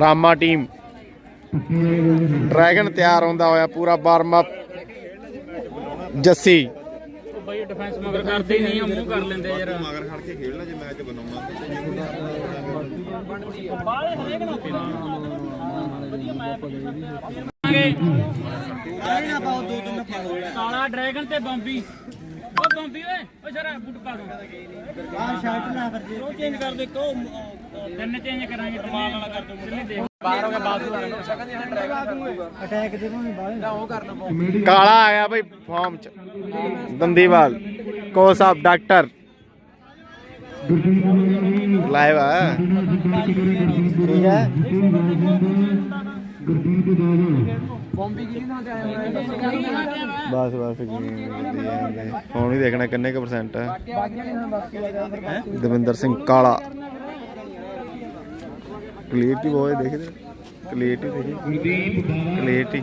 Rama team. Dragon ਤਿਆਰ ਹੁੰਦਾ ਹੋਇਆ ਪੂਰਾ ਵਾਰਮ ਅਪ ਜੱਸੀ। ਉਹ ਬਈ ਡਿਫੈਂਸ ਮਗਰ ਕਰਦੇ ਨਹੀਂ ਆ ਮੂੰਹ ਕਰ ਲੈਂਦੇ ਯਾਰ। ਮਗਰ ਖੜ ਕੇ ਖੇਡ ਲੈ ਜੇ ਮੈਚ ਬਣਾਉਣਾ ਬਾਲੇ ਹਰੇਕ ਨੂੰ ਕਾਲਾ ਡਰੈਗਨ ਤੇ ਬੰਬੀ। ਉਹ ਬੰਬੀ ਓਏ ਓ ਜਰਾ ਬੂਟ ਪਾ ਦੋ। ਆ ਸ਼ਰਟ ਨਾ ਕਰ ਜੇ। ਉਹ ਚੇਂਜ ਕਰ ਦੇ ਕੋ ਤਿੰਨ ਚੇਂਜ ਕਰਾਂਗੇ ਕਮਾਲ ਵਾਲਾ ਕਰ ਦੋ ਤਿੰਨੇ ਦੇਖ ਬਾਹਰ ਹੋ ਗਿਆ ਬਾਜ਼ੂ ਆ ਸਕਨ ਦੀ ਡਰੈਗਨ ਅਟੈਕ ਦੇ ਭਾਵੇਂ ਬਾਹਰ ਉਹ ਕਰਨਾ ਕਾਲਾ ਆਇਆ ਬਈ ਫਾਰਮ ਚ। Dandiwal. Coach of doctor. Live ਆ। ਠੀਕ ਹੈ। ਬਸ ਬਸ ਹੁਣ ਹੀ ਦੇਖਣਾ ਕਿੰਨੇ ਕੁ ਪਰਸੈਂਟ ਹੈ ਦਵਿੰਦਰ ਸਿੰਘ ਕਾਲਾ। ਕਲੀਅਰਟੀ ਹੋਏ ਦੇਖਦੇ। ਕਲੀਅਰਟੀ ਦੇਖੀ। ਕਲੀਅਰਟੀ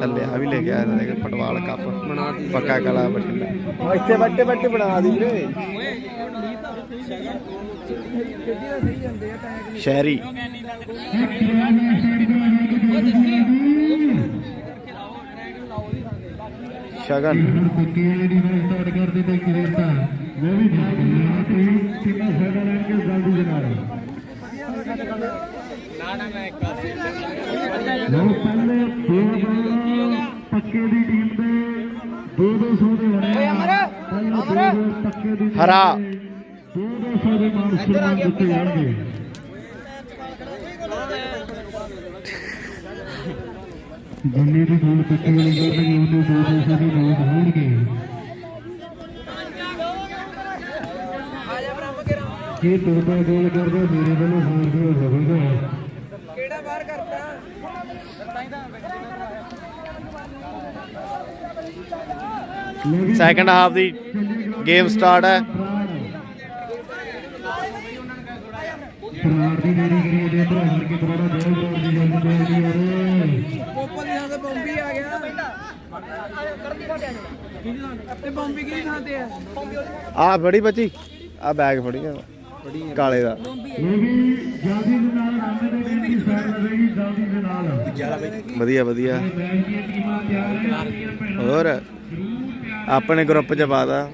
ਥੱਲੇ ਆ ਵੀ ਲੈ ਕੇ ਆਇਆ ਤਾਂ ਪਟਵਾਲ ਕੱਪ। ਪੱਕਾ ਕਲਾ ਬਠਿੰਡਾ। ਇੱਥੇ ਬੱਟੇ ਬੱਟੇ ਬਣਾ ਦੀ ਵੀਰੇ। ਸ਼ਹਿਰੀ ਸ਼ਗਨ ਕੁੱਤੀਆਂ ਦੀ ਮੈਂ ਸਟਾਰਟ ਕਰ ਦਿੱਤੇ ਕਿਰੇਤਾ ਮੈਂ ਵੀ। ਭਾਗ ਕਿੰਨਾ ਸਾਡਾ ਲੈਣ ਕੇ ਜਲਦੀ ਜਨਾਬ ਲਓ ਪਹਿਲੇ ਦੋ ਬਾਲ ਪੱਕੇ ਦੀ ਟੀਮ ਦੇ 2-200 ਦੇ ਹੋਣੇ ਓਏ ਅਮਰ ਅਮਰ ਪੱਕੇ ਦੀ ਹਰਾ। 2-200 ਦੇ ਮਾਨ ਸਨਮਾਨ ਦਿੱਤੇ ਜਾਣਗੇ। ਜਿੰਨੇ ਵੀ ਗੋਲ ਵਾਲੇ ਕਰਨਗੇ ਉਹਨੇ 2-200 ਦੇ ਨੋਟ ਹੋਣਗੇ। ਜੇ ਤੋਤਾ ਗੋਲ ਕਰਦਾ ਮੇਰੇ ਵੱਲੋਂ ਹੋਰ ਵੀ ਹੋਵੇਗਾ ਸੈਕੰਡ ਹਾਫ ਦੀ ਗੇਮ ਸਟਾਰਟ ਹੈ। ਪ੍ਰਾਰ ਦੀ ਨੇੜੀ ਕਰੀ ਦੇ ਭਰਾ ਕੇ ਥੋੜਾ ਬਹੁਤ ਜ਼ੋਰ ਦੀ ਜਲਦੀ ਜਲਦੀ ਯਾਰ ਪੋਪਲ ਦੀ ਥਾਂ ਬੰਬੀ ਆ ਗਿਆ। ਤੇ ਬੰਬੀ ਕਿਹਦੀ ਥਾਂ ਤੇ ਆ? ਆ ਫੜੀ ਬੱਚੀ। ਆ ਬੈਗ ਫੜੀ ਆ। ਕਾਲੇ ਦਾ। ਇਹ ਵੀ ਜਲਦੀ ਦੇ ਨਾਲ ਰਾਮੇ ਦੇ ਵੀਰ ਦੀ ਸਾਈਡ ਲਵੇਗੀ ਜਲਦੀ ਦੇ ਨਾਲ ਵਧੀਆ ਵਧੀਆ। ਮੈਚ ਦੀਆਂ ਟੀਮਾਂ ਤਿਆਰ ਹੈ ਹੋਰ, ਆਪਣੇ ਗਰੁੱਪ ਚ ਪਾਦਾ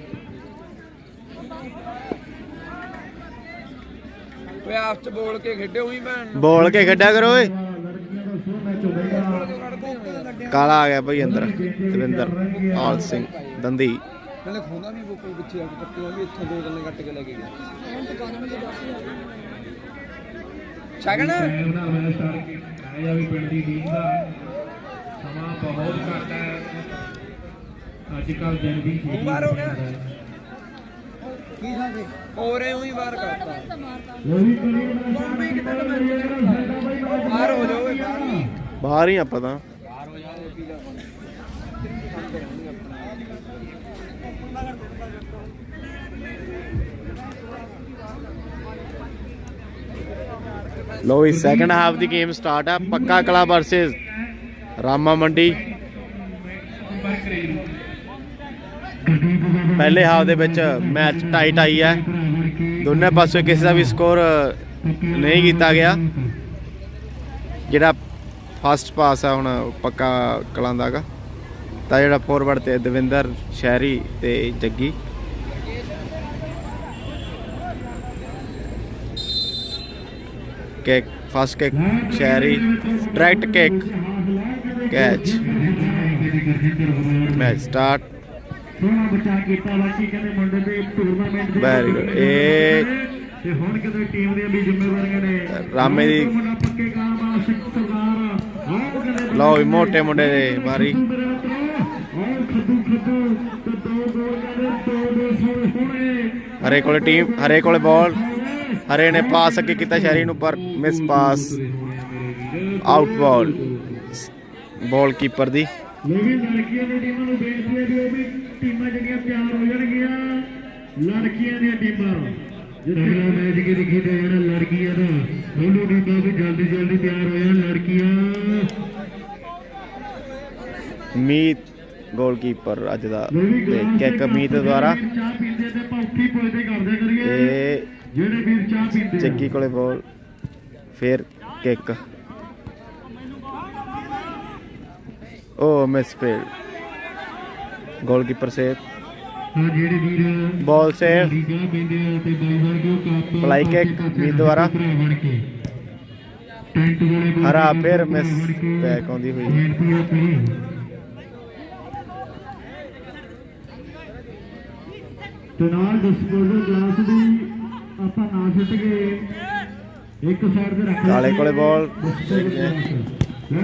ਓਏ ਆਪਸ ਚ ਬੋਲ ਕੇ ਖੇਡੇ ਉਹੀ ਭੈਣ ਨੂੰ। ਬੋਲ ਕੇ ਖੇਡਿਆ ਕਰੋ ਓਏ। ਕਾਲਾ ਆ ਗਿਆ ਭਾਈ ਅੰਦਰ ਦਵਿੰਦਰ ਆਲ ਸਿੰਘ ਦੰਦੀ। ਨਾਲੇ ਖੋਂਦਾ ਵੀ ਬੋਕਲ ਪਿੱਛੇ ਆ ਕੇ ਕੱਟੀਆਂ ਵੀ ਇੱਥੋਂ ਦੋ ਗੱਲਾਂ ਕੱਟ ਕੇ ਲੈ ਕੇ ਗਿਆ। ਉਹਨਾਂ ਕੀਤਾ ਹੈ ਵੀ ਪਿੰਡ ਦੀ ਟੀਮ ਦਾ ਸਮਾਂ ਬਹੁਤ ਘੱਟ ਹੈ ਅੱਜ ਕੱਲ ਦਿਨ ਵੀ ਤੂੰ ਬਾਹਰ ਹੋ ਗਿਆ। ਤੇ ਹੋਰੇ ਉਹੀ ਬਾਹਰ ਕਰਤਾ। ਕਰੀ ਉਹਨਾਂ ਬੰਬੀ ਕਿੱਥੇ ਮੈਂ ਬਾਹਰ ਹੋ ਜਾਓ ਬਾਹਰ ਹੀ। ਬਾਹਰ ਹੀ ਆਪਾਂ ਤਾਂ। ਲੋ ਇਸ ਸੈਕੰਡ ਹਾਫ ਦੀ ਗੇਮ ਸਟਾਰਟ ਆ। ਪੱਕਾ ਕਲਾ ਵਰਸਸ ਰਾਮਾ ਮੰਡੀ। ਪਹਿਲੇ ਹਾਫ ਦੇ ਵਿੱਚ ਮੈਚ ਟਾਈਟ ਆਈ ਹੈ। ਦੋਨੇ ਪਾਸੇ ਕਿਸੇ ਦਾ ਵੀ ਸਕੋਰ ਨਹੀਂ ਕੀਤਾ ਗਿਆ। ਜਿਹੜਾ ਫਸਟ ਪਾਸ ਆ ਹੁਣ ਪੱਕਾ ਕਲਾਂ ਦਾ ਗਾ ਤਾਂ ਜਿਹੜਾ ਫੋਰਵਰਡ ਤੇ ਦਵਿੰਦਰ, ਸ਼ਹਿਰੀ ਤੇ ਜੱਗੀ। ਕਿਕ ਫਸਟ ਕਿਕ ਸ਼ਹਿਰੀ direct kick catch match start ਸੋਹਣਾ ਬਚਾ ਕੀਤਾ ਬਾਕੀ ਕਹਿੰਦੇ ਮੁੰਡੇ ਦੇ ਟੂਰਨਾਮੈਂਟ ਦੇ Very good. ਇਹ ਤੇ ਹੁਣ ਕਿਤੇ ਟੀਮ ਦੀਆਂ ਵੀ ਜ਼ਿੰਮੇਵਾਰੀਆਂ ਨੇ। ਰਾਮੇ ਦੀ ਮੁੰਡਾ ਪੱਕੇ ਕੰਮ ਆ ਸਿੱਖ ਸਰਦਾਰ ਆਹ ਕਹਿੰਦੇ ਲਓ ਵੀ ਮੋਟੇ ਮੁੰਡੇ ਦੇ ਦੋ ਦੋ ਦੋ ਹੋਣੇ। ਹਰੇ ਕੋਲੇ ਟੀਮ ਹਰੇ ਕੋਲੇ ਬਾਲ ਹਰੇ ਨੇ ਪਾਸ ਅੱਗੇ ਕੀਤਾ ਸ਼ਹਿਰੀ ਨੂੰ ਪਰ miss pass out ball ball keeper ਦੀ। ਲੋਕੀ ਲੜਕੀਆਂ ਦੀਆਂ ਟੀਮਾਂ ਨੂੰ ਬੇਨਤੀ ਹੈ ਵੀ ਉਹ ਵੀ ਟੀਮਾਂ ਜਿਹੜੀਆਂ ਤਿਆਰ ਹੋ ਜਾਣਗੀਆਂ ਲੜਕੀਆਂ ਦੀਆਂ ਟੀਮਾਂ। ਜਿੱਥੇ ਮੈਚ ਕੇ ਦਿਖੀ ਤੇ ਜਿਹੜਾ ਲੜਕੀਆਂ ਦਾ? ਉਹਨੂੰ ਟੀਮਾਂ ਵੀ ਜਲਦੀ ਜਲਦੀ ਤਿਆਰ ਹੋ ਜਾਣ ਲੜਕੀਆਂ। ਮੀਤ ਗੋਲਕੀਪਰ ਅੱਜ ਦਾ ਤੇ ਕਿੱਕ ਮੀਤ ਦੁਆਰਾ। ਚਾਹ ਪੀਂਦੇ ਤੇ ਭੌਂਕੀ ਪੁੱਜਦੇ ਕਰਦੇ ਕਰੀਏ? ਇਹ ਜਿਹੜੇ ਵੀਰ ਚਾਹ ਪੀਂਦੇ ਆ। ਜੱਗੀ ਕੋਲੇ ਬਾਲ ਫੇਰ ਕਿੱਕ ਓ miss played goalkeeper safe ball safe fly kick ਵੀ ਦੁਆਰਾ ਹਰਾ ਫਿਰ ਮਿਸ ਬੈਕ ਆਉਂਦੀ ਹੋਈ। ਤੇ ਡਿਸਪੋਜ਼ਲ ਗਲਾਸ ਦੀ ਆਪਾਂ ਨਾ ਛੱਡ ਕੇ ਇੱਕ ਸਾਈਡ ਤੇ ਰੱਖ ਕਾਲੇ ਕੋਲੇ ball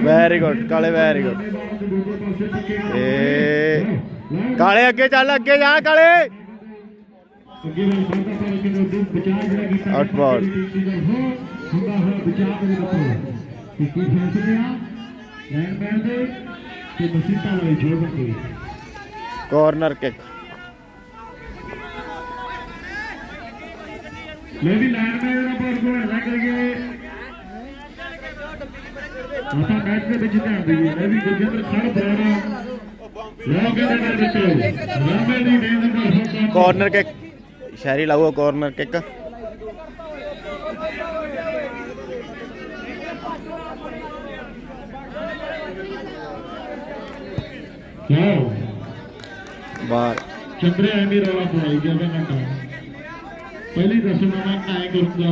very good Kale very good ਇਹ ਕਾਲੇ ਅੱਗੇ ਚੱਲ ਅੱਗੇ ਜਾ ਕਾਲੇ ਆਊਟ ਬਾਲ ਹੁੰਦਾ ਹੋਇਆ ਵਿਚਾਰ ਦੇ ਬੱਤੋ ਇੱਕ ਫੈਸਲੇ ਆ ਲੈਣ ਬੈਣ ਦੇ ਤੇ ਮਸੀਤਾ ਲਈ ਜੋੜ ਕੇ कॉर्नर किक लेडी लाइन में जरा बॉल को लग गए मैच में जितना दी lady Gurjinder Khan Barara corner kick शहरी लाओ कॉर्नर किक बार चंद्रे आएंगे रवा पढ़ाई गया मैं कहूँ पहली रसम में आए करूँगा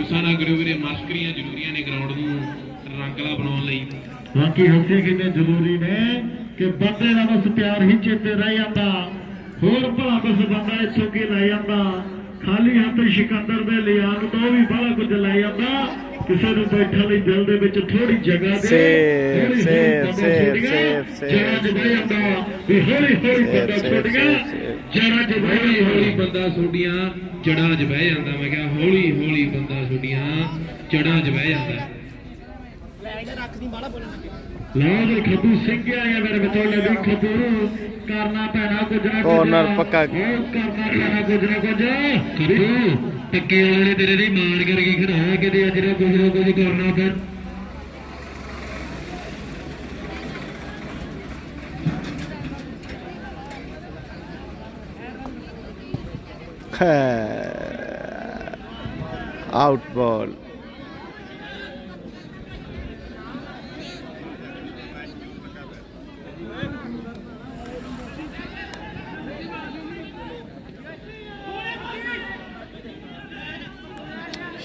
ਕਿਸਾਨਾਂ ਗਰੂਵਰੇ ਮਾਸਕਰੀਆਂ ਜ਼ਰੂਰੀਆਂ ਨੇ ਗਰਾਊਂਡ ਨੂੰ ਰੰਗਲਾ ਬਣਾਉਣ ਲਈ। ਬਾਕੀ ਹੱਸੇ ਕਿੰਨੇ ਜ਼ਰੂਰੀ ਨੇ ਕਿ ਬੰਦੇ ਦਾ ਬਸ ਪਿਆਰ ਹੀ ਚੇਤੇ ਰਹਿ ਜਾਂਦਾ। ਹੋਰ ਭਲਾ ਬਸ ਬੰਦਾ ਇੱਥੋਂ ਕੀ ਲੈ ਜਾਂਦਾ। ਖਾਲੀ ਹੱਥ ਸਿਕੰਦਰ ਦੇ ਲਿਆਨ ਤੋਂ ਵੀ ਬੜਾ ਕੁਝ ਲੈ ਜਾਂਦਾ। ਕਿਸੇ ਨੂੰ ਬੈਠਣ ਲਈ ਦਿਲ ਦੇ ਵਿੱਚ ਥੋੜੀ ਜਗ੍ਹਾ ਦੇ। ਸੇਫ, ਸੇਫ, ਬੰਦਾ ਸੇਫ, ਛੋਡੀਆਂ, ਸੇਫ, 'ਚ ਬਹਿ ਜਾਂਦਾ। ਵੀ ਹੌਲੀ ਹੌਲੀ ਸੇਫ, ਬੰਦਾ ਛੋਡੀਆਂ ਸੇਫ। ਜੜ੍ਹਾਂ 'ਚ ਬਹਿ ਹੌਲੀ ਹੌਲੀ ਜਾਂਦਾ ਬੰਦਾ ਤੁਹਾਡੀਆਂ ਜੜਾਂ 'ਚ ਬਹਿ ਜਾਂਦਾ। ਮੈਂ ਕਿਹਾ ਹੌਲੀ ਹੌਲੀ ਬੰਦਾ ਤੁਹਾਡੀਆਂ ਜੜਾਂ 'ਚ ਬਹਿ ਜਾਂਦਾ। ਲੈ ਜੀ ਖੱਬੂ ਸਿੰਘ ਆਇਆ ਮੇਰੇ ਵਿਚੋਲੇ ਵੀ ਖੱਬੂ। ਕਰਨਾ ਪੈਣਾ ਗੁਜਰਾ ਕੋਰਨਰ ਪੱਕਾ। ਕਰਨਾ ਪੈਣਾ ਗੁਜਰਾ ਕੁਝ। ਖੱਬੂ। ਪੱਕੇ ਵਾਲੇ ਤੇਰੇ ਦੀ ਮਾਰ ਕਰਕੇ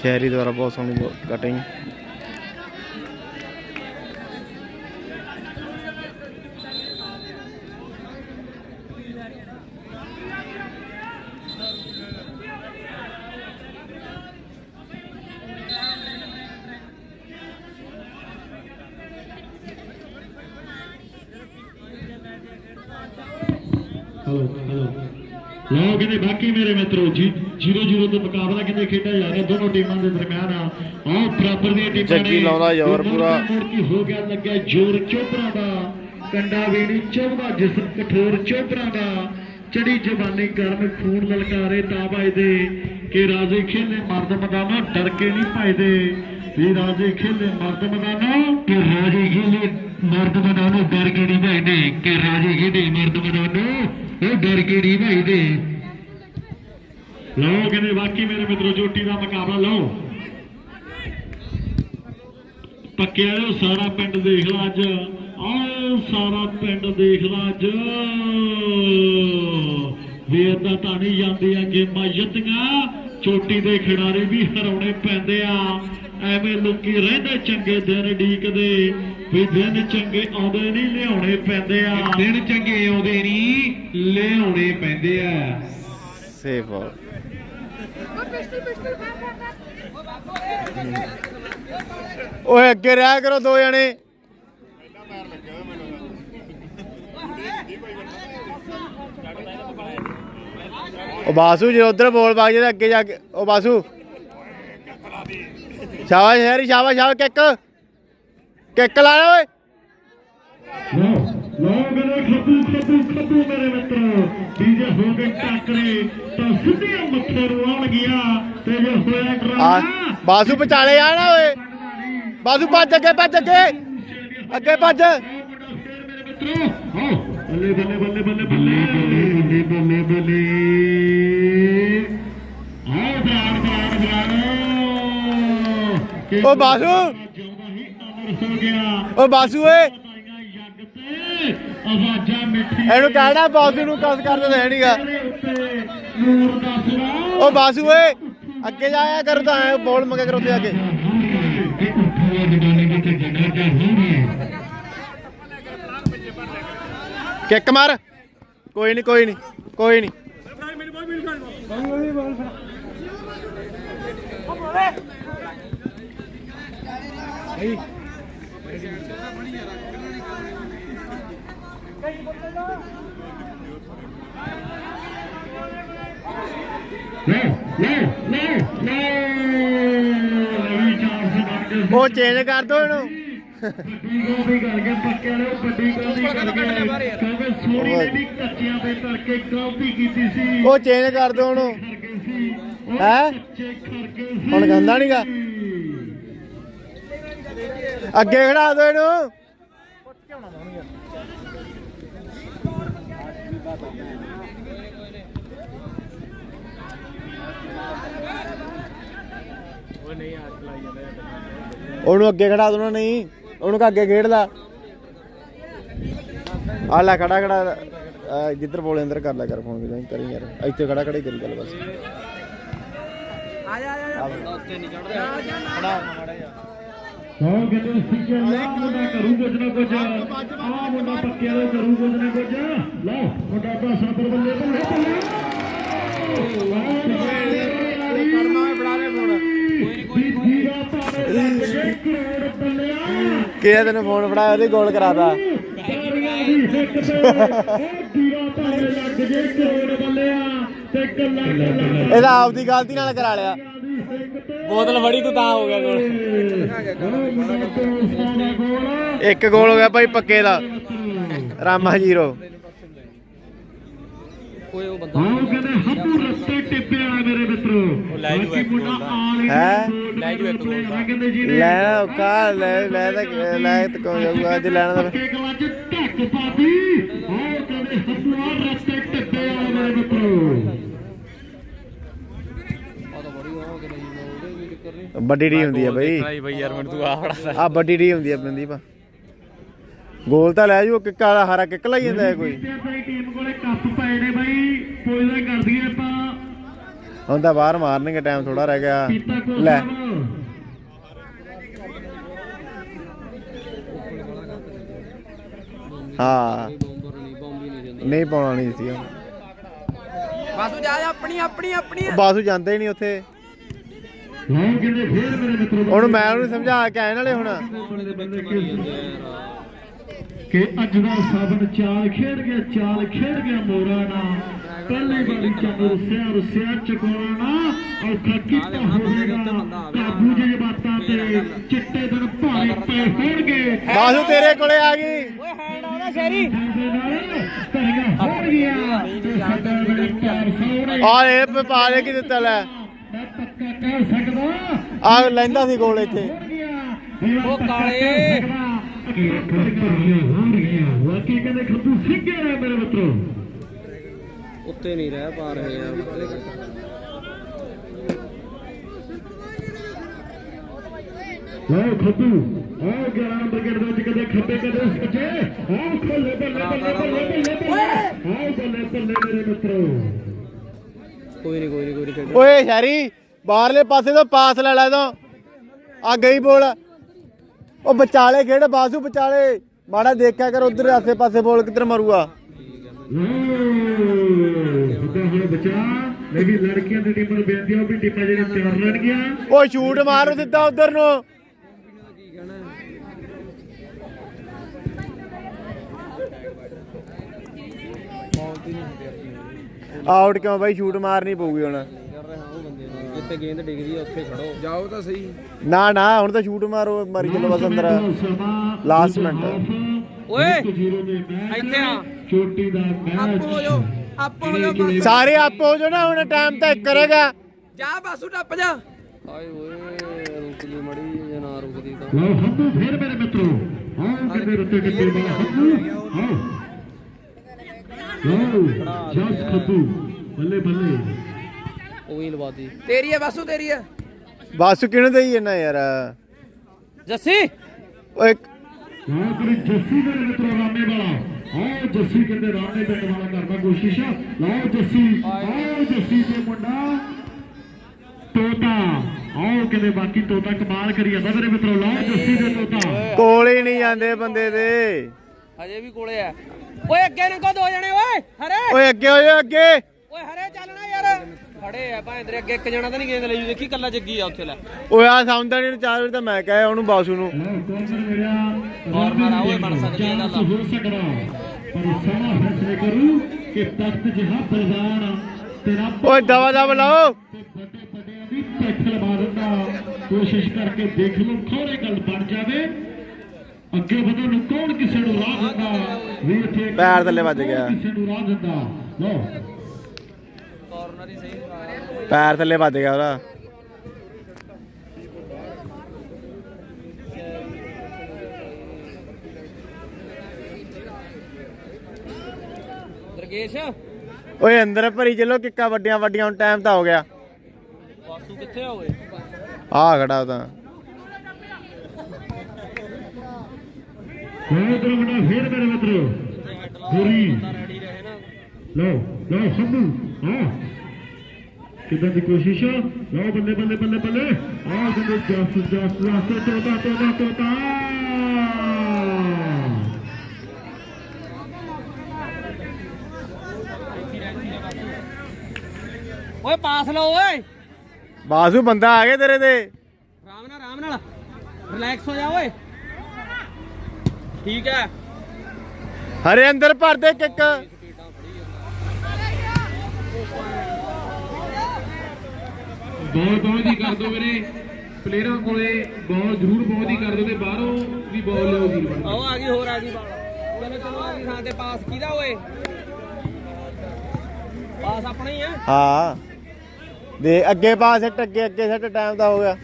ਸ਼ਹਿਰੀ ਦੁਆਰਾ ਬਹੁਤ ਸੋਹਣੀ ਕਟਿੰਗ ਹਲੋ ਕਹਿੰਦੇ ਬਾਕੀ ਮੇਰੇ ਮਿੱਤਰੋ ਜੀ 0-0 ਤੋਂ ਮੁਕਾਬਲਾ ਕਿਤੇ ਖੇਡਿਆ ਜਾ ਰਿਹਾ ਦੋਨੋਂ ਟੀਮਾਂ ਦੇ ਦਰਮਿਆਨ ਆ। ਆਹ ਬਰਾਬਰ ਦੀਆਂ ਟੀਮਾਂ ਜੱਗੀ ਲਾਉਂਦਾ ਤੇ ਪੂਰਾ। ਕੇ ਹੋ ਗਿਆ ਲੱਗਿਆ ਜ਼ੋਰ ਚੋਪਰਾਂ ਦਾ। ਕੰਡਾ ਵੀ ਨਹੀਂ ਚੁਭਦਾ ਜਿਸਮ ਕਠੋਰ ਚੋਪਰਾਂ ਦਾ। ਚੜੀ ਜਵਾਨੀ ਗਰਮ ਖੂਨ ਲਲਕਾਰੇ ਤਾਂ ਵੱਜਦੇ ਕਿ ਰਾਜੇ ਖੇਲੇ ਮਰਦ ਮੈਦਾਨੋਂ ਡਰ ਕੇ ਨਹੀਂ ਭਜਦੇ ਵੀ ਰਾਜੇ ਖੇਲੇ ਮਰਦ ਮੈਦਾਨੋਂ ਕਿ ਰਾਜੇ ਖੇਲੇ ਮਰਦ ਮੈਦਾਨੋਂ ਡਰ ਕੇ ਨਹੀਂ ਭਜਦੇ ਕਿ ਰਾਜੇ ਖੇਲੇ ਮਰਦ ਮੈਦਾਨੋਂ ਉਹ ਡਰ ਕੇ ਨਹੀਂ ਭਜਦੇ ਲਓ ਕਹਿੰਦੇ ਬਾਕੀ ਮੇਰੇ ਮਿੱਤਰੋ ਜੋਟੀ ਦਾ ਮੁਕਾਬਲਾ ਲਓ। ਪੱਕਿਆ ਉਹ ਸਾਰਾ ਪਿੰਡ ਦੇਖ ਲਾ ਅੱਜ। ਆਹ ਸਾਰਾ ਪਿੰਡ ਦੇਖ ਲਾ ਅੱਜ। ਵੀ ਏਦਾਂ ਤਾਂ ਨਹੀਂ ਜਾਂਦੀਆਂ ਗੇਮਾਂ ਜਿੱਤੀਆਂ। ਚੋਟੀ ਦੇ ਖਿਡਾਰੀ ਵੀ ਹਰਾਉਣੇ ਪੈਂਦੇ ਆ। ਐਵੇਂ ਲੋਕੀ ਰਹਿੰਦੇ ਚੰਗੇ ਦਿਨ ਢੀਕਦੇ ਵੀ ਦਿਨ ਚੰਗੇ ਆਉਂਦੇ ਨਹੀਂ ਲਿਆਉਣੇ ਪੈਂਦੇ ਆ। ਦਿਨ ਚੰਗੇ ਆਉਂਦੇ ਨਹੀਂ ਲਿਆਉਣੇ ਪੈਂਦੇ ਆ। ਸੇਫ ਓਏ ਅੱਗੇ ਰਹਿ ਕਰੋ ਦੋ ਜਣੇ। ਉਹ ਬਾਸੂ, ਜੇ ਉਧਰ ਬੋਲ ਪਾ ਜੇ ਅੱਗੇ ਜਾ ਕੇ, ਉਹ ਬਾਸੂ। ਸ਼ਾਬਾਸ਼ ਹੈਰੀ, ਸ਼ਾਬਾਸ਼ ਸ਼ਾਬਾਸ਼, ਕਿੱਕ। ਕਿੱਕ ਲਾ ਓਏ। ਲਓ ਲਓ ਮੇਰੇ ਖੱਬੂ ਖੱਬੂ ਖੱਬੂ ਮੇਰੇ ਮਿੱਤਰੋ। ਵੀ ਹੋ ਗਏ ਟੱਕਰੇ। ਰੋਣ ਗਿਆ ਤੇ ਆ ਨਾ ਓਏ ਬਾਸੂ ਭੱਜ ਅੱਗੇ ਭੱਜ ਅੱਗੇ ਅੱਗੇ ਭੱਜ ਬੱਲੇ ਬੱਲੇ ਬੱਲੇ ਬੱਲੇ ਬੱਲੇ ਬੱਲੇ ਬੱਲੇ ਆਹ ਬਰਾੜ ਬਰਾੜ ਬਰਾੜ ਓ ਬਾਸੂ ਉਹ ਬਾਸੂ ਓਏ ਆਵਾਜ਼ਾਂ ਮਿੱਠੀਆਂ ਇਹਨੂੰ ਕਹਿਣਾ ਬਾਸੂ ਨੂੰ ਕਸ ਕਰਨ ਦੇ ਨਹੀਂਗਾ ਨੂਰ ਦਾ ਓ ਬਾਸੂ ਓਏ ਅੱਗੇ ਜਾਇਆ ਕਰ ਤਾਂ ਐ ਬੋਲ ਮੰਗਿਆ ਕਰ ਉੱਥੇ ਹੋਣੀ ਕਿੱਕ ਮਾਰ। ਕੋਈ ਨਹੀਂ ਕੋਈ ਨਹੀਂ ਕੋਈ ਨਹੀਂ ਲੈ ਲੈ ਲੈ ਇਹ ਚਾਂਸ ਬਣ ਗਿਆ ਉਹ ਚੇਂਜ ਕਰ ਦੋ ਇਹਨੂੰ। ਵੱਡੀ ਗੋਲੀ ਉਹ ਵੱਡੀ ਗੋਲੀ ਕਰ ਗਿਆ। ਕਿਉਂਕਿ ਸੋਰੀ ਨੇ ਵੀ ਕੱਚਿਆਂ ਤੇ ਧਰ ਗਲਤੀ ਕੀਤੀ ਸੀ। ਉਹ ਚੇਂਜ ਕਰ ਦੋ ਉਹਨੂੰ। ਹੈਂ? ਕੱਚੇ ਕਰਕੇ ਸੀ। ਹੁਣ ਗੰਦਾ ਨੀਗਾ ਅੱਗੇ ਖੜਾ ਦੋ ਇਹਨੂੰ। ਉਹਨੂੰ ਅੱਗੇ ਖੜਾ ਦੋ ਨਾ ਨਹੀਂ ਉਹਨੂੰ ਕਹ ਅੱਗੇ ਖੇਡ ਲਾ। ਆ ਲੈ ਖੜਾ ਖੜਾ ਜਿੱਧਰ ਬੋਲੇ ਅੰਦਰ ਕਰ ਲੈ ਕਰ ਫੋਨ ਵੀ ਕਰੀ ਯਾਰ। ਇੱਥੇ ਖੜਾ ਖੜਾ ਹੀ ਕਰੀ ਗੱਲ ਬਸ। ਹਾਂ ਕਿਤੇ ਸਿੱਕੇ ਲਾ ਮੁੰਡਾ ਕਰੂ ਕੁਝ। ਨਾ ਕੁਝ ਆ ਮੁੰਡਾ ਪੱਕੇ ਵਾਲੇ ਕਰੂ ਕੁਝ ਨਾ ਕੁਝ। ਲਓ ਮੁੰਡਾ ਪਾਸਾ ਪਰ ਬੱਲੇ ਬੱਲੇ ਕਰਮਾ ਬਣਾ ਲੈ ਫੋਨ। ਕਿਹਾ ਤੈਨੂੰ ਫੋਨ ਫੜਾ ਉਹਦੇ ਗੋਲ ਕਰਾਤਾ? ਸਾਰੀਆਂ ਦੀ ਹਿੱਕ ਤੇ ਉਹ ਦੀਵਾ ਭਾਵੇਂ ਲੱਗ ਜੇ ਕਰੋੜ ਬੱਲਿਆ ਤੇ ਗੱਲਾਂ ਗੱਲਾਂ ਇਹਦਾ ਆਪਦੀ ਗਲਤੀ ਨਾਲ ਕਰਾ ਲਿਆ। ਬੋਤਲ ਫੜੀ ਤੂੰ ਤਾਂ ਹੋ ਗਿਆ ਗੋਲ। ਇੱਕ ਗੋਲ ਹੋ ਗਿਆ ਭਾਈ ਪੱਕੇ ਦਾ। ਰਾਮਾ ਜੀਰੋ। ਓਏ ਉਹ ਬੰਦਾ ਕਹਿੰਦੇ ਹੱਬੂ ਰਸਤੇ ਹੈਂ? ਲੈ ਜੂ ਇੱਕ ਗੋਲ ਕਹਿੰਦੇ ਜੀ ਲੈ ਔਕਾ ਲੈ ਲੈ ਤਾਂ ਲੈ ਤਾਂ ਕੋ ਜਾਊਗਾ ਜੇ ਲੈਣਾ ਤਾਂ ਧੱਕ ਪਾਦੀ ਰਸਤੇ ਟਿੱਪੇ ਵਾਲਾ ਮੇਰੇ ਮਿੱਤਰੋ। ਹੋ ਜੀ ਨਹੀਂ ਵੱਡੀ ਡੀ ਹੁੰਦੀ ਆ ਬਈ। ਆ ਵੱਡੀ ਡੀ ਹੁੰਦੀ ਆ ਬੰਦੀਪ ਗੋਲ ਤਾਂ ਲੈ ਜੂ ਕਿੱਕ ਵਾਲਾ ਹਰਾ ਕਿੱਕ ਲਾਈ ਜਾਂਦਾ ਹੈ ਕੋਈ? ਤੇ ਆਪਣੀ ਟੀਮ ਕੋਲੇ ਕੱਪ ਪਏ ਨੇ ਬਾਈ ਪੋਇਜ਼ਾ ਕਰ ਦਈਏ ਆਪਾਂ ਹੁਣ ਤਾਂ ਬਾਹਰ ਮਾਰਨਗੇ ਟਾਈਮ ਥੋੜਾ ਰਹਿ ਗਿਆ। ਲੈ। ਹਾਂ। ਨਹੀਂ ਪਾਉਣਾ ਨਹੀਂ ਸੀ ਉਹ। ਬਾਸੂ ਜਾ ਜਾ ਆਪਣੀ ਆਪਣੀ ਆਪਣੀ। ਬਾਸੂ ਜਾਂਦੇ ਹੀ ਨਹੀਂ ਉੱਥੇ। ਲਓ ਕਹਿੰਦੇ ਫੇਰ ਮੇਰੇ ਮਿੱਤਰੋ ਉਹਨੂੰ ਮੈਂ ਉਹਨੂੰ ਸਮਝਾ ਕੇ ਆਏ ਨਾਲੇ ਹੁਣ। ਕਿ ਅੱਜ ਦਾ ਸਾਬਨ ਚਾਲ ਖੇਡ ਗਿਆ ਚਾਲ ਖੇਡ ਗਿਆ ਮੋਰਾ ਨਾ ਪਹਿਲੀ ਵਾਰੀ ਚੰਦ ਰੁੱਸਿਆ ਰੁੱਸਿਆ ਚਕੋਰਾ ਨਾ ਔਖਾ ਕੀਤਾ ਹੋਵੇਗਾ? ਕਾਬੂ ਜੇ ਬਾਤਾਂ ਤੇ ਚਿੱਟੇ ਦਿਨ ਭਾਰੇ ਪਏ ਹੋਣਗੇ। ਬਾਸੂ ਤੇਰੇ ਕੋਲੇ ਆ ਗਈ। ਓਏ ਹੈਂਡ ਆਉਂਦਾ ਸ਼ੈਰੀ ਦੇ ਨਾਲ ਧਰੀਆਂ ਹੋਣਗੀਆਂ ਤੇ ਸਾਡਾ ਬੜੇ ਪਿਆਰ ਸੋਹਣੇ ਆ ਇਹ ਪ- ਪਾ ਦੇ ਕੀ ਦਿੱਤਾ ਲੈ? ਮੈਂ ਪੱਕਾ ਕਹਿ ਸਕਦਾ। ਆ ਲੈਂਦਾ ਸੀ ਗੋਲ ਇੱਥੇ। ਉਹ ਕਾਲੇ। ਹੋਣਗੀਆਂ ਕਹਿੰਦੇ? ਖੱਬੂ ਸਿੱਗੇ ਨੇ ਮੇਰੇ ਮਿੱਤਰੋ। ਉੱਤੇ ਨਹੀਂ ਰਹਿ ਪਾ ਰਹੇ ਯਾਰ ਲਓ ਖੱਬੂ ਆਹ 11 ਨੰਬਰ ਗੇਟ ਦੇ ਵਿੱਚ ਕਦੇ ਖੱਬੇ ਕਦੇ ਸੱਜੇ ਆਹ ਖੋਲੇ ਬੱਲੇ ਬੱਲੇ ਬੱਲੇ ਬੱਲੇ ਬੱਲੇ ਆਹ ਬੱਲੇ ਬੱਲੇ ਮੇਰੇ ਮਿੱਤਰੋ। ਕੋਈ ਨਹੀਂ ਕੋਈ ਨਹੀਂ ਕੋਈ ਨਹੀਂ ਓਏ ਸ਼ੈਰੀ ਬਾਹਰਲੇ ਪਾਸੇ ਤੋਂ ਪਾਸ ਲੈ ਲੈ ਤੋਂ ਆ ਗਈ ਬੋਲ। ਉਹ ਵਿਚਾਲੇ ਖੇਡ ਬਾਸੂ ਵਿਚਾਲੇ। ਮਾੜਾ ਦੇਖਿਆ ਕਰ ਉਧਰ ਆਸੇ ਪਾਸੇ ਬੋਲ ਕਿੱਧਰ ਮਾਰੂਗਾ। ਬਚਾ। ਲੇਕਿਨ ਲੜਕੀਆਂ ਦੀ ਟੀਮ ਨੂੰ ਬੇਨਤੀ ਆ ਵੀ ਟੀਮਾਂ ਜਿਹੜੀਆਂ ਤਿਆਰ ਰਹਿਣਗੀਆਂ ਓ ਸ਼ੂਟ ਮਾਰੋ ਸਿੱਧਾ ਉਧਰ ਨੂੰ। ਆਊਟ ਕਿਉਂ ਬਾਈ? ਸ਼ੂਟ ਮਾਰਨੀ ਪਊਗੀ ਹੁਣ। ਉਹ ਨੂੰ ਜਿੱਥੇ ਗੇਂਦ ਡਿੱਗਦੀ ਆ ਉੱਥੇ ਖੜੋ ਜਾਓ ਤਾਂ ਸਹੀ। ਨਾ ਨਾ ਹੁਣ ਤਾਂ ਸ਼ੂਟ ਮਾਰੋ ਮਾਰੀ ਚੱਲੋ ਬਸ ਅੰਦਰ। Last minute. ਓਏ ਇੱਥੇ ਇੱਥੇ ਆ। ਚੋਟੀ ਦਾ ਮੈਚ ਆਪੋ ਬਸ ਸਾਰੇ ਆਪ ਹੋ ਜੋ ਨਾ ਹੁਣ ਟਾਈਮ ਤਾਂ ਇੱਕ ਕਰੇਗਾ ਜਾ ਬਾਸੂ ਟੱਪ ਜਾ। ਆਏ ਓਏ ਰੁਕ ਲਈ ਮੜੀ ਜੇ ਨਾ ਰੁਕਦੀ ਤਾਂ। ਲਓ ਹੰਦੂ ਫੇਰ ਮੇਰੇ ਮਿੱਤਰੋ। ਹਾਂ ਕਿਤੇ ਰੁੱਤੇ ਕਿਤੇ ਹਾਂ ਲਓ ਜਸ ਖੱਬੂ ਬੱਲੇ ਬੱਲੇ। ਉਹ ਹੀ ਲਵਾਦੀ ਤੇਰੀ ਹੈ ਬਾਸੂ ਤੇਰੀ ਹੈ ਬਸ ਕਿਹਨੂੰ ਦੇਈ ਜਨਾ ਯਾਰ? ਜੱਸੀ! ਓਏ ਹਾਂ ਕਰੀ ਜੱਸੀ ਦੇ ਮਿੱਤਰੋ ਰਾਮੇ ਵਾਲਾ। ਆਓ ਜੱਸੀ ਕਹਿੰਦੇ ਰਾਮੇ ਪਿੰਡ ਵਾਲਾ ਕਰਦਾ ਕੋਸ਼ਿਸ਼ ਲਾਓ ਜੱਸੀ ਆਓ ਜੱਸੀ ਤੇ ਮੁੰਡਾ। ਤੋਤਾ ਆਓ ਕਹਿੰਦੇ ਬਾਕੀ ਤੋਤਾ ਕਮਾਲ ਕਰੀ ਜਾਂਦਾ ਮੇਰੇ ਮਿੱਤਰੋ ਲਾਓ ਜੱਸੀ ਦੇ ਤੋਤਾ। ਕੋਲ ਹੀ ਨਹੀਂ ਜਾਂਦੇ ਬੰਦੇ ਦੇ। ਹਜੇ ਵੀ ਕੋਲੇ ਆ। ਓਏ ਅੱਗੇ ਨੂੰ ਕੋ ਦੋ ਜਣੇ ਓਏ ਹਰੇ? ਓਏ ਅੱਗੇ ਹੋ ਜਾ ਅੱਗੇ। ਓਏ ਹਰੇ ਚੱਲਣਾ ਯਾਰ। ਖੜੇ ਆ ਭਾਵੇਂ ਤੇਰੇ ਅੱਗੇ ਇੱਕ ਜਣਾ ਤਾਂ ਨਹੀਂ ਗੇਂਦ ਲਈ ਦੇਖੀ ਕੱਲਾ ਜੱਗੀ ਆ ਉੱਥੇ ਲੈ। ਓਏ ਆ ਸਮਝਦਾ ਨਹੀਂ ਚਾਰ ਵਾਰ ਤਾਂ ਮੈਂ ਕਹੇ ਉਹਨੂੰ ਬਾਸੂ ਨੂੰ। ਕੋਰਨਰ ਮੇਰਾ ਕੋਰਨਰ ਆ, ਓਏ ਬਣ ਸਕਦੀ ਹੈ ਹੋ ਸਕਦਾ ਪਰ ਸਮਾਂ ਫੈਸਲੇ ਕਰੂ ਕਿ ਤਖਤ ਜਿਹਾ ਬਲਵਾਨ ਤੇਰਾ ਓਏ ਦਵਾ ਦਵਾ ਲਾਓ। ਤੇ ਵੱਡੇ ਵੱਡਿਆਂ ਦੀ ਪਿੱਠ ਲਵਾ ਦਿੰਦਾ ਕੋਸ਼ਿਸ਼ ਕਰਕੇ ਦੇਖ ਲਓ ਖੋਰੇ ਗੱਲ ਬਣ ਜਾਵੇ। ਅੱਗੇ ਵਧਣ ਨੂੰ ਕੌਣ ਕਿਸੇ ਨੂੰ ਰਾਹ ਦਿੰਦਾ ਵੀ ਇੱਥੇ ਪੈਰ ਥੱਲੇ ਵੱਜ ਗਿਆ। ਕਿਸੇ ਨੂੰ ਰਾਹ ਦਿੰਦਾ ਲਓ। ਕਾਰਨਰ ਹੀ ਸਹੀ। ਪੈਰ ਥੱਲੇ ਵੱਜ ਗਿਆ ਉਹਦਾ। ਦਰਗੇਸ਼ ਓਏ ਅੰਦਰ ਭਰੀ ਚੱਲੋ ਕਿੱਕਾ ਵੱਡੀਆਂ ਵੱਡੀਆਂ ਹੁਣ ਟਾਈਮ ਤਾਂ ਹੋ ਗਿਆ। ਬਾਸੂ ਕਿੱਥੇ ਆ ਓਏ? ਆ ਖੜਾ ਤਾਂ। ਕੋਈ ਤਰ੍ਹਾਂ ਬਣਾ ਫੇਰ ਮੇਰੇ ਮਿੱਤਰੋ। ਗੋਰੀ ਲਓ ਲਓ ਸੰਭੂ ਹਾਂ ਕਿਦਾਂ ਦੀ ਕੋਸ਼ਿਸ਼ ਲਓ ਬੱਲੇ ਬੱਲੇ ਬੱਲੇ ਬੱਲੇ। ਆਹ ਕਹਿੰਦੇ ਜਸ ਜਸ ਜਸ ਤੋਤਾ ਤੋਤਾ ਤੋਤਾ ਓਏ ਪਾਸ ਲਓ ਓਏ। ਬਾਸੂ ਬੰਦਾ ਆ ਗਿਆ ਤੇਰੇ ਤੇ। ਆਰਾਮ ਨਾਲ ਆਰਾਮ ਨਾਲ। ਰਿਲੈਕਸ ਹੋ ਜਾ ਓਏ। ਠੀਕ ਹੈ। ਹਰੇ ਅੰਦਰ ਭਰ ਦੇ ਕਿੱਕ। ਬਾਲ ਬਾਲ ਦੀ ਕਰ ਦਿਓ ਮੇਰੇ ਪਲੇਅਰਾਂ ਕੋਲੇ ਬਾਲ ਜ਼ਰੂਰ ਬਾਲ ਦੀ ਕਰ ਦਿਓ ਤੇ ਬਾਹਰੋਂ ਵੀ ਬਾਲ ਲਿਓ ਵੀਰ ਬਣ। ਆਓ ਆ ਗਈ ਹੋਰ ਆ ਗਈ ਬਾਲ ਚਲੋ ਚਲੋ ਆ ਗਈ ਥਾਂ ਤੇ ਪਾਸ। ਕਿਹਦਾ ਓਏ? ਪਾਸ ਆਪਣਾ ਹੀ ਆ ਹਾਂ। ਦੇ ਅੱਗੇ ਪਾ ਸੱਟ ਅੱਗੇ ਅੱਗੇ ਸੱਟ ਟਾਈਮ ਤਾਂ ਹੋ ਗਿਆ।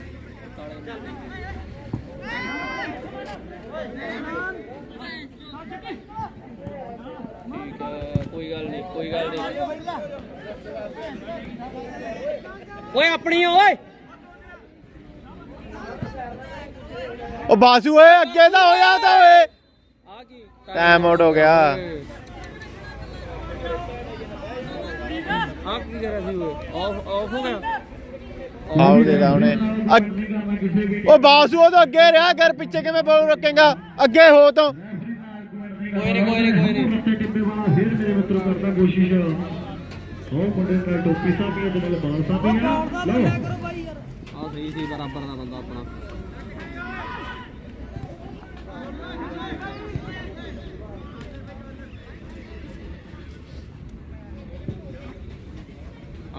ਠੀਕ ਹੈ ਕੋਈ ਗੱਲ ਨਹੀਂ ਕੋਈ ਗੱਲ ਨਹੀਂ ਓਏ ਆਪਣੀ ਓਏ। ਉਹ ਬਾਸੂ ਓਏ ਅੱਗੇ ਤਾਂ ਹੋ ਜਾ ਤਾਂ ਓਏ। ਆ ਕੀ? ਟਾਈਮ ਆਊਟ ਹੋ ਗਿਆ। ਕੀ ਸੀ ਆਫ ਆਫ ਹੋ ਗਿਆ? ਦੇ ਅੱਗ- ਉਹ ਬਾਸੂ ਉਹ ਤਾਂ ਅੱਗੇ ਰਿਹਾ ਕਰ ਪਿੱਛੇ ਕਿਵੇਂ ਬੋਲ ਰੱਖੇਗਾ? ਅੱਗੇ ਹੋ ਤਾਂ। ਕੋਈ ਨਹੀਂ ਕੋਈ ਨਹੀਂ ਕੋਈ ਨਹੀਂ ਟਿੱਬੇ ਵਾਲਾ ਫੇਰ ਮੇਰੇ ਮਿੱਤਰੋ ਕਰਦਾ ਕੋਸ਼ਿਸ਼ ਉਹ ਮੁੰਡੇ ਨਾਲ ਟੋਪੀ ਸਾਹਮਣੇ ਤੇ ਨਾਲ ਬਾਲ ਸਾਹਮਣੇ ਲਓ ਆ ਸਹੀ ਸੀ ਬਰਾਬਰ ਦਾ ਬੰਦਾ ਆਪਣਾ।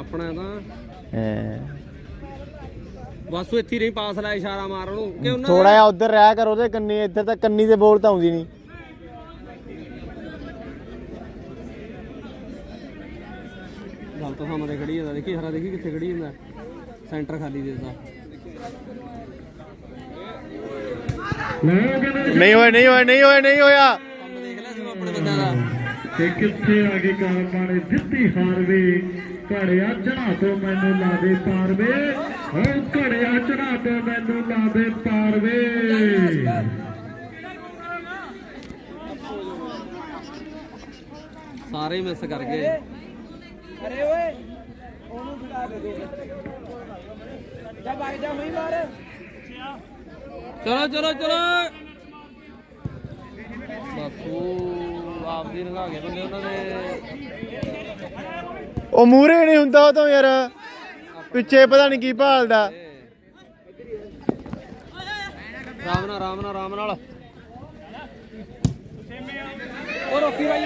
ਆਪਣਾ ਤਾਂ। ਬਸ ਉਹ ਇੱਥੇ ਹੀ ਨਹੀਂ ਪਾਸ ਲਾਇਆ ਇਸ਼ਾਰਾ ਮਾਰ ਉਹਨੂੰ ਕਿ ਉਹਨਾਂ ਥੋੜਾ ਜਿਹਾ ਉਧਰ ਰਹਿ ਕਰ ਉਹਦੇ ਕੰਨੀ ਇੱਧਰ ਤਾਂ ਕੰਨੀ ਤੇ ਬੋਲ ਤਾਂ ਆਉਂਦੀ ਨਹੀਂ। ਗੱਲ ਤਾਂ ਸਾਹਮਣੇ ਖੜੀ ਜਾਂਦਾ ਦੇਖੀ ਹਰਾ ਦੇਖੀ ਕਿੱਥੇ ਖੜੀ ਹੁੰਦਾ। ਸੈਂਟਰ ਖਾਲੀ ਦੇ ਦਿੱਤਾ। ਲਓ ਕਹਿੰਦੇ ਨਹੀਂ ਹੋਏ ਨਹੀਂ ਹੋਏ ਨਹੀਂ ਹੋਏ ਨਹੀਂ ਹੋਇਆ। ਕੰਮ ਦੇਖ ਲੈ ਤੂੰ ਆਪਣੇ ਬੰਦਿਆਂ ਦਾ। ਤੇ ਕਿੱਥੇ ਆ ਕੇ ਕਾਰਮਾ ਨੇ ਦਿੱਤੀ ਹਾਰ ਵੇ। ਘੜਿਆ ਚੜਾ ਤੋਂ ਮੈਨੂੰ ਲਾਵੇ ਪਾਰ ਵੇ ਓ ਘੜਿਆ ਚੜਾ ਤੋਂ ਮੈਨੂੰ ਲਾਵੇ ਪਾਰ ਵੇ ਸਾਰੇ ਮਿਸ ਕਰ ਗਏ। ਅਰੇ ਓਏ ਉਹਨੂੰ ਖਿਲਾ ਦੇ ਦੋ। ਜਾ ਭਾਈ ਜਾ ਮਈ ਮਾਰ। ਚਲੋ ਚਲੋ ਚਲੋ। ਬਾਪੂ ਆਪ ਦੀ ਰੰਗਾ ਗਏ ਬੰਦੇ ਉਹਨਾਂ ਦੇ ਉਹ ਮੂਰੇ ਨਹੀਂ ਹੁੰਦਾ ਉਹ ਤਾਂ ਯਾਰ। ਪਿੱਛੇ ਪਤਾ ਨਹੀਂ ਕੀ ਭਾਲਦਾ। ਰਾਮ ਨਾਲ ਰਾਮ ਨਾਲ ਰਾਮ ਨਾਲ। ਉਹ ਰੋਕੀ ਬਾਈ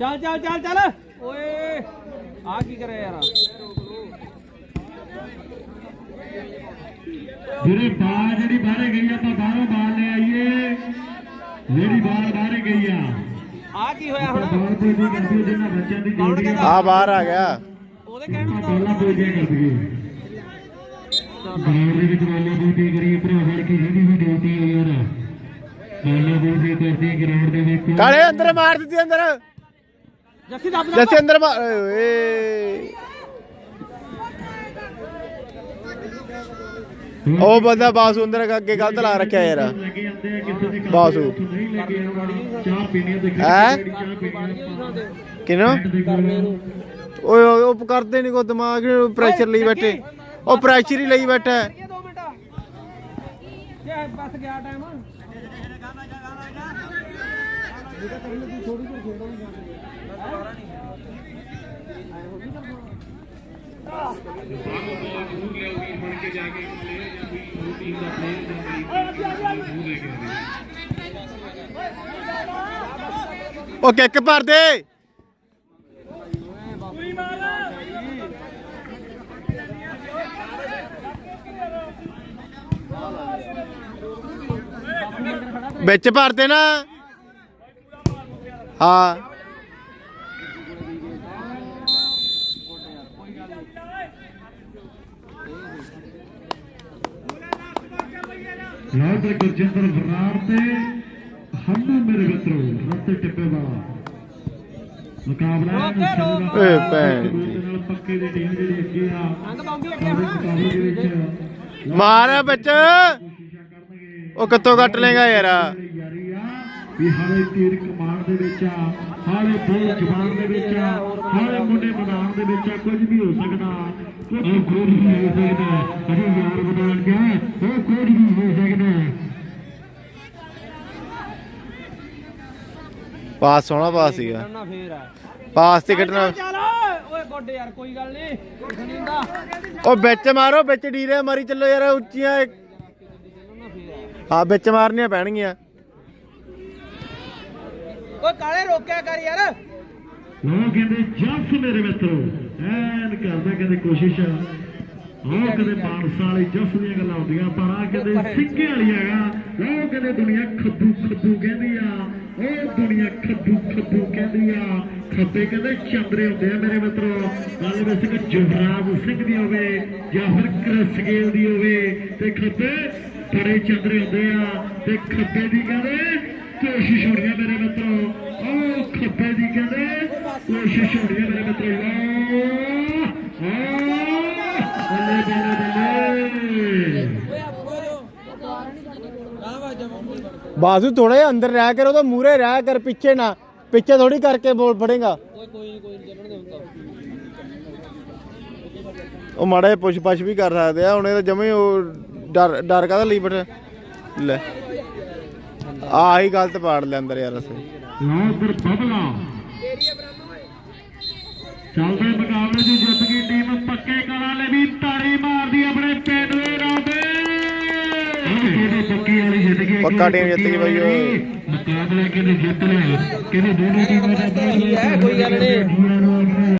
ਚੱਲ ਚੱਲ ਚੱਲ ਚੱਲ। ਓਏ ਆ ਕੀ ਕਰਿਆ ਯਾਰ। ਵੀਰੇ ਬਾਲ ਜਿਹੜੀ ਬਾਹਰੇ ਗਈ ਆਪਾਂ ਬਾਹਰੋਂ ਬਾਲ ਲੈ ਆਈਏ। ਜਿਹੜੀ ਬਾਲ ਬਾਹਰੇ ਗਈ ਆ। ਆ ਕੀ ਹੋਇਆ ਹੁਣ? ਬਾਲ ਕੋਈ ਨਹੀਂ ਕਰਦੀ ਜਿਹਨਾਂ ਬੱਚਿਆਂ ਦੀ ਕੌਣ ਡਿਊਟੀ ਕਹਿੰਦਾ? ਆ ਬਾਹਰ ਆ ਗਿਆ। ਉਹਦੇ ਕਹਿਣ ਨੂੰ ਬਾਲਾਂ ਨਹੀਂ ਕਰਦੀ ਬਾਲ ਦੇ ਵਿੱਚ ਬਾਲਾਂ ਡਿਊਟੀ ਕਰੀ ਭਰਾ ਫੜ ਕੇ ਜਿਹੜੀ ਵੀ ਡਿਊਟੀ ਹੋਈ ਯਾਰ। ਬੋਲ ਦੀ ਤਰਤੀ ਗਰਾਊਂਡ ਦੇ ਵਿੱਚ ਕਾਲੇ ਅੰਦਰ ਮਾਰ ਦਿੱਤੀ ਅੰਦਰ। ਜੱਸੀ ਦੱਬ ਜੱਸੇ ਅੰਦਰ ਮਾਰ ਓਏ। ਉਹ ਬੰਦਾ ਬਾਸੂ ਅੰਦਰ ਅੱਗੇ ਗਲਤ ਲਾ ਰੱਖਿਆ ਯਾਰ ਲੱਗੇ ਜਾਂਦੇ ਆ ਬਾਸੂ। ਉੱਥੋਂ ਨਹੀਂ ਓਏ ਉਹ ਕਰਦੇ ਨਹੀਂ ਕੋ ਦਿਮਾਗ ਪ੍ਰੈਸ਼ਰ ਲਈ ਬੈਠੇ ਉਹ ਪ੍ਰੈਸ਼ਰ ਹੀ ਲਈ ਬੈਠਾ ਹੈ। ਬਸ ਗਿਆ ਟਾਈਮ ਬਾਹਰੋਂ ਬਾਲ ਜ਼ਰੂਰ ਲਿਆਉਗੀ ਫੜ ਉਹ ਕਿੱਕ ਭਰ ਦੇ। ਵਿੱਚ ਭਰ ਦੇ ਨਾ ਹਾਂ। ਲਓ ਤੇ ਗੁਰਜਿੰਦਰ ਬਰਾੜ ਤੇ ਹੰਨੂ ਮੇਰੇ ਮਿੱਤਰੋ ਰੱਤੇ ਟਿੱਪੇ ਵਾਲਾ। ਮੁਕਾਬਲਾ ਓਏ ਭੈਣ ਪੱਕੇ ਦੀ ਟੀਮ ਜਿਹੜੀ ਅੱਗੇ ਆ ਅੰਗ ਬੰਬੀ ਅੱਗੇ ਉਹਦੇ ਮੁਕਾਬਲੇ ਦੇ ਵਿੱਚ ਮਾਰ ਵਿੱਚ। ਕੋਸ਼ਿਸ਼ਾਂ ਕਰਨਗੇ। ਉਹ ਕਿੱਥੋਂ ਕੱਟ ਲੇਗਾ ਯਾਰ? ਵੀ ਹਾਲੇ ਤੀਰ ਕਮਾਨ ਦੇ ਵਿੱਚ ਆ ਹਾਲੇ ਬੋਲ ਜਵਾਨ ਦੇ ਵਿੱਚ ਆ ਹਾਲੇ ਮੁੰਡੇ ਮੈਦਾਨ ਦੇ ਵਿੱਚ ਆ ਕੁਝ ਵੀ ਹੋ ਸਕਦਾ। ਕੁਝ ਕੁਝ ਵੀ ਹੋ ਸਕਦਾ ਅਜੇ ਯਾਰ ਮੈਦਾਨ ਗਿਆ ਉਹ ਕੁਝ ਵੀ ਹੋ ਸਕਦਾ। ਪਾਸ ਸੋਹਣਾ ਪਾਸ ਸੀਗਾ। ਪਾਸ ਤੇ ਕੱਟਣਾ ਚੱਲ ਓਏ। ਗੁੱਡ ਯਾਰ ਕੋਈ ਗੱਲ ਨਹੀਂ ਹੁੰਦਾ। ਉਹ ਵਿੱਚ ਮਾਰੋ ਵਿੱਚ ਡੀਰੇ ਮਾਰੀ ਚੱਲੋ ਯਾਰ ਉੱਚੀਆਂ ਹਾਂ ਵਿੱਚ ਮਾਰਨੀਆਂ ਪੈਣਗੀਆਂ। ਓਏ ਕਾਲੇ ਰੋਕਿਆ ਕਰ ਯਾਰ। ਉਹ ਕਹਿੰਦੇ ਜੱਸ ਮੇਰੇ ਮਿੱਤਰੋ। ਐਨ ਕਰਦਾ ਕਹਿੰਦੇ ਕੋਸ਼ਿਸ਼। ਉਹ ਕਹਿੰਦੇ ਮਾਨਸਾ ਵਾਲੀ ਜੱਸ ਦੀਆਂ ਗੱਲਾਂ ਹੁੰਦੀਆਂ ਪਰ ਆ ਕਹਿੰਦੇ ਸਿੱਕੇ ਵਾਲੀ ਹੈਗਾ। ਉਹ ਕਹਿੰਦੇ ਦੁਨੀਆ ਖੱਦੂ ਖੱਦੂ ਕਹਿੰਦੀ ਆ। ਉਹ ਦੁਨੀਆ ਖੱਦੂ ਖੱਦੂ ਕਹਿੰਦੀ ਆ। ਖੱਬੇ ਕਹਿੰਦੇ ਚੰਦਰੇ ਹੁੰਦੇ ਆ ਮੇਰੇ ਮਿੱਤਰੋ। ਗੱਲ ਵਿੱਚ ਕਿ ਜੁਹਰਾਜ ਸਿੰਘ ਦੀ ਹੋਵੇ ਜਾਂ ਫਿਰ ਕ੍ਰਿਸਗੇਲ ਦੀ ਹੋਵੇ ਤੇ ਖੱਬੇ ਬੜੇ ਚੰਦਰੇ ਹੁੰਦੇ ਆ ਤੇ ਖੱਬੇ ਦੀ ਕਹਿੰਦੇ ਕੋਸ਼ਿਸ਼ ਹੋਣੀ ਆ ਮੇਰੇ ਮਿੱਤਰੋ। ਉਹ ਖੱਬੇ ਦੀ ਕਹਿੰਦੇ, ਕੋਸ਼ਿਸ਼ ਹੋਣੀ ਆ ਮੇਰੇ ਮਿੱਤਰੋ ਬੱਲੇ ਬੱਲੇ ਬੱਲੇ। ਬਾਜ਼ੂ ਥੋੜੇ ਅੰਦਰ ਰਹਿ ਕਰ ਉਹ ਤਾਂ ਮੂਰੇ ਰਹਿ ਕਰ, ਪਿੱਛੇ ਨਾ, ਪਿੱਛੇ ਥੋੜੀ ਕਰਕੇ ਬੋਲ ਫੜੇਗਾ। ਉਹ ਮਾੜਾ ਜਿਹਾ ਪੁੱਛ ਪਛ ਵੀ ਕਰ ਸਕਦੇ ਆ, ਹੁਣ ਇਹ ਤਾਂ ਜਮੇ ਉਹ ਡਰ ਡਰ ਕਾਹਦਾ ਲਈ ਬੈਠਾ। ਲੈ। ਆਹੀ ਗਲਤ ਪਾੜ ਲੈ ਅੰਦਰ ਯਾਰ ਅਸੀਂ। ਲਓ ਉਧਰ ਬਬਲਾ ਚੱਲਦੇ ਮੁਕਾਬਲੇ ਦੀ ਜਿੱਤ ਗਈ ਟੀਮ ਪੱਕੇ ਕਲਾਂ ਲੈ ਵੀ ਤਾੜੀ ਮਾਰਦੀ ਆਪਣੇ ਪਿੰਡ ਦੇ ਰਾਦੇ ਕਿਹਦੇ ਪੱਕੀ ਵਾਲੀ ਜਿੱਤ ਗਈ? ਪੱਕਾ ਟੀਮ ਜਿੱਤ ਗਈ ਬਾਈ ਉਹ। ਮੁਕਾਬਲਾ ਕਿਹਨੇ ਜਿੱਤ ਲਿਆ? ਕਿਹਨੇ ਦੋਨੋਂ ਟੀਮਾਂ ਦਾ ਕੋਈ ਗੱਲ ਨਹੀਂ।